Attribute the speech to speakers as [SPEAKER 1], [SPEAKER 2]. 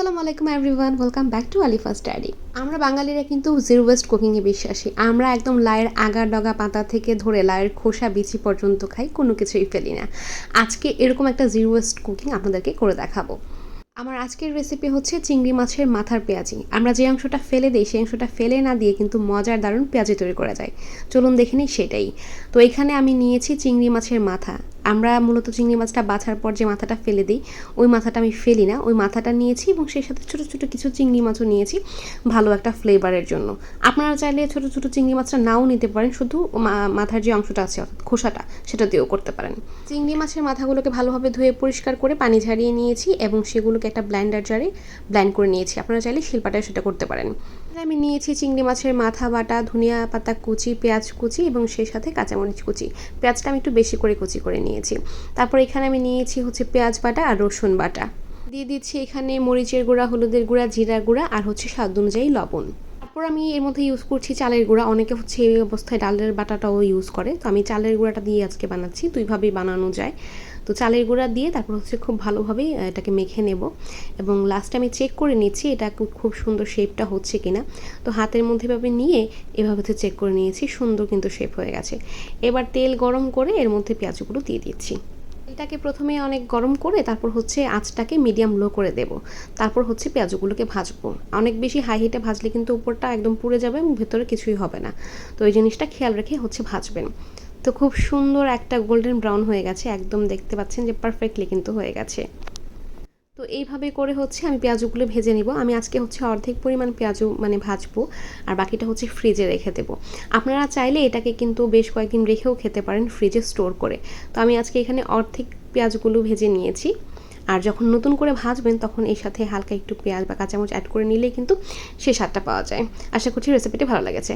[SPEAKER 1] আসসালামু আলাইকুম everyone welcome back to Alifa study আমরা বাঙালিরা কিন্তু জিরো ওয়েস্ট কুকিংয়ে বিশ্বাসী। আমরা একদম লায়ের আগা ডগা পাতা থেকে ধরে লায়ের খোসা বিচি পর্যন্ত খাই, কোনো কিছুই ফেলি না। আজকে এরকম একটা জিরো ওয়েস্ট কুকিং আপনাদেরকে করে দেখাবো। আমার আজকের রেসিপি হচ্ছে চিংড়ি মাছের মাথার পেঁয়াজি। আমরা যে অংশটা ফেলে দিই, সেই অংশটা ফেলে না দিয়ে কিন্তু মজার দারুণ পেঁয়াজি তৈরি করা যায়। চলুন দেখে নিই সেটাই। তো এখানে আমি নিয়েছি চিংড়ি মাছের মাথা। আমরা মূলত চিংড়ি মাছটা বাছার পর যে মাথাটা ফেলে দিই, ওই মাথাটা আমি ফেলি না, ওই মাথাটা নিয়েছি এবং সেই সাথে ছোটো ছোটো কিছু চিংড়ি মাছও নিয়েছি ভালো একটা ফ্লেভারের জন্য। আপনারা চাইলে ছোটো ছোটো চিংড়ি মাছটা নাও নিতে পারেন, শুধু মাথার যে অংশটা আছে, অর্থাৎ খোসাটা, সেটা দিয়েও করতে পারেন। চিংড়ি মাছের মাথাগুলোকে ভালোভাবে ধুয়ে পরিষ্কার করে পানি ঝারিয়ে নিয়েছি এবং সেগুলোকে একটা ব্ল্যান্ডার জারে ব্ল্যান্ড করে নিয়েছি। আপনারা চাইলে শিলপাটায় সেটা করতে পারেন। আমি নিয়েছি চিংড়ি মাছের মাথা বাটা, ধনিয়া পাতা কুচি, পেঁয়াজ কুচি এবং সেই সাথে কাঁচামরিচ কুচি। পেঁয়াজটা আমি একটু বেশি করে কুচি করে নিয়েছি। তারপর এখানে আমি নিয়েছি হচ্ছে পেঁয়াজ বাটা আর রসুন বাটা। দিয়ে দিচ্ছি এখানে মরিচের গুঁড়া, হলুদের গুঁড়া জিরা গুঁড়া আর হচ্ছে স্বাদ অনুযায়ী লবণ। তারপর আমি এর মধ্যে ইউজ করছি চালের গুঁড়া। অনেকে হচ্ছে এই অবস্থায় ডালের বাটাটাও ইউজ করে। তো আমি চালের গুঁড়াটা দিয়ে আজকে বানাচ্ছি। দুইভাবেই বানানো যায়। তো চালের গুঁড়া দিয়ে তারপর হচ্ছে খুব ভালোভাবে এটাকে মেখে নেব। এবং লাস্টে আমি চেক করে নিচ্ছি এটা খুব- সুন্দর শেপটা হচ্ছে কিনা। তো হাতের মধ্যে এভাবে নিয়ে এভাবে হচ্ছে চেক করে নিয়েছি, সুন্দর কিন্তু শেপ হয়ে গেছে। এবার তেল গরম করে এর মধ্যে পেঁয়াজগুলো দিয়ে দিচ্ছি। এটাকে প্রথমে অনেক গরম করে তারপর হচ্ছে আঁচটাকে মিডিয়াম লো করে দেব। তারপর হচ্ছে পেঁয়াজগুলোকে ভাজবো। অনেক বেশি হাই হিটে ভাজলে কিন্তু উপরটা একদম পুড়ে যাবে এবং ভেতরে কিছুই হবে না। তো এই জিনিসটা খেয়াল রেখে হচ্ছে ভাজবেন। তো খুব সুন্দর একটা গোল্ডেন ব্রাউন হয়ে গেছে, একদম দেখতে পাচ্ছেন যে পারফেক্টলি কিন্তু হয়ে গেছে। তো এইভাবে করে হচ্ছে আমি পেঁয়াজগুলো ভেজে নিব। আমি আজকে হচ্ছে অর্ধেক পরিমাণ পেঁয়াজও মানে ভাজবো আর বাকিটা হচ্ছে ফ্রিজে রেখে দেবো। আপনারা চাইলে এটাকে কিন্তু বেশ কয়েকদিন রেখেও খেতে পারেন ফ্রিজে স্টোর করে। তো আমি আজকে এখানে অর্ধেক পেঁয়াজগুলো ভেজে নিয়েছি। আর যখন নতুন করে ভাজবেন তখন এর সাথে হালকা একটু পেঁয়াজ বা কাঁচামরিচ অ্যাড করে নিলে কিন্তু সে স্বাদটা পাওয়া যায়। আশা করছি রেসিপিটি ভালো লেগেছে।